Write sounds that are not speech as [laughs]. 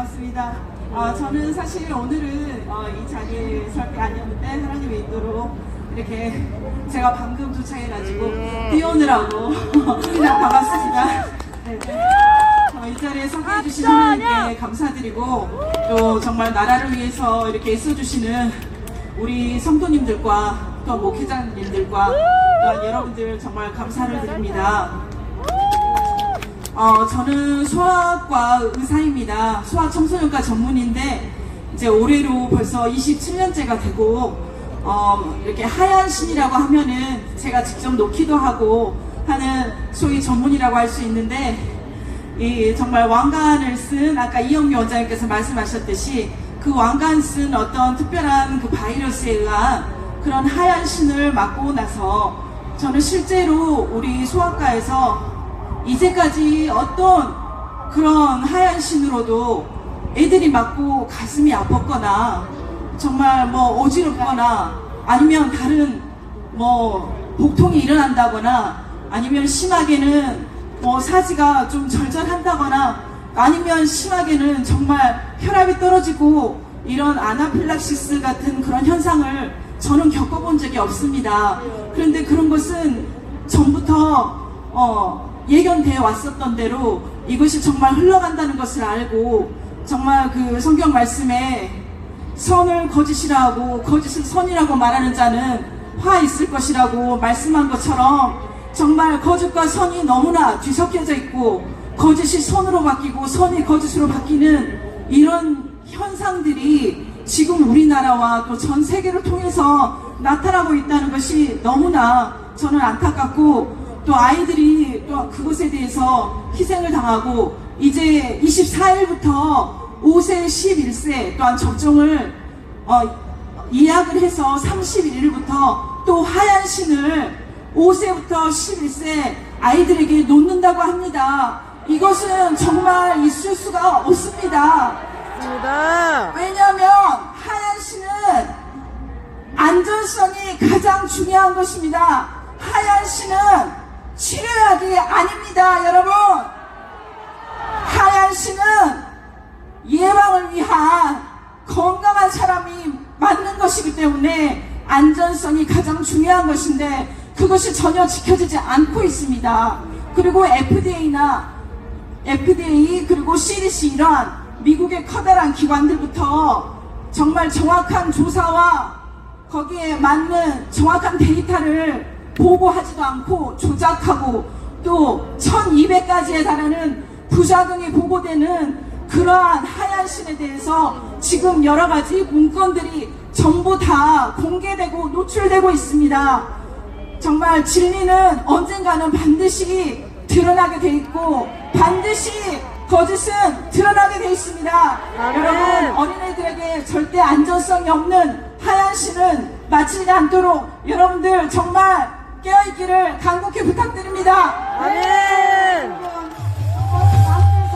반갑습니다. 어, 저는 사실 오늘은 어, 이 자리에 설게 아니었는데 하나님의 인도로 이렇게 제가 방금 도착해가지고 뛰어오느라고 [laughs] 그냥 반갑습니다. 네, 네. 어, 이 자리에 서게 해주신 하나님께 감사드리고 또 정말 나라를 위해서 이렇게 애써주시는 우리 성도님들과 또 목회자님들과 또한 여러분들 정말 감사를 드립니다. 어, 저는 소아과 의사입니다. 소아 청소년과 전문인데 이제 올해로 벌써 27년째가 되고 어, 이렇게 하얀 신이라고 하면은 제가 직접 놓기도 하고 하는 소위 전문이라고 할 수 있는데 이 정말 왕관을 쓴 아까 이영미 원장님께서 말씀하셨듯이 그 왕관 쓴 어떤 특별한 그 바이러스에 의한 그런 하얀 신을 맞고 나서 저는 실제로 우리 소아과에서 이제까지 어떤 그런 하얀 신으로도 애들이 맞고 가슴이 아팠거나 정말 뭐 어지럽거나 아니면 다른 뭐 복통이 일어난다거나 아니면 심하게는 뭐 사지가 좀 절절한다거나 아니면 심하게는 정말 혈압이 떨어지고 이런 아나필락시스 같은 그런 현상을 저는 겪어본 적이 없습니다. 그런데 그런 것은 전부터 어, 예견되어 왔었던 대로 이것이 정말 흘러간다는 것을 알고 정말 그 성경 말씀에 선을 거짓이라 하고 거짓을 선이라고 말하는 자는 화 있을 것이라고 말씀한 것처럼 정말 거짓과 선이 너무나 뒤섞여져 있고 거짓이 선으로 바뀌고 선이 거짓으로 바뀌는 이런 현상들이 지금 우리나라와 또 전 세계를 통해서 나타나고 있다는 것이 너무나 저는 안타깝고 또 아이들이 또 그것에 대해서 희생을 당하고 이제 24일부터 5세, 11세 또한 접종을 어, 예약을 해서 31일부터 또 하얀 신을 5세부터 11세 아이들에게 놓는다고 합니다. 이것은 정말 있을 수가 없습니다. 왜냐하면 하얀 신은 안전성이 가장 중요한 것입니다. 신은 치료약이 아닙니다, 여러분. 하얀 신은 예방을 위한 건강한 사람이 맞는 것이기 때문에 안전성이 가장 중요한 것인데 그것이 전혀 지켜지지 않고 있습니다. 그리고 FDA나 FDA 그리고 CDC 이러한 미국의 커다란 기관들부터 정말 정확한 조사와 거기에 맞는 정확한 데이터를 보고하지도 않고 조작하고 또 1200가지에 달하는 부작용이 보고되는 그러한 하얀 신에 대해서 지금 여러 가지 문건들이 전부 다 공개되고 노출되고 있습니다. 정말 진리는 언젠가는 반드시 드러나게 돼 있고 반드시 거짓은 드러나게 돼 있습니다. 아멘. 여러분 어린애들에게 절대 안전성이 없는 하얀 신은 맞히지 않도록 여러분들 정말 깨어있기를 간곡히 부탁드립니다. 아멘.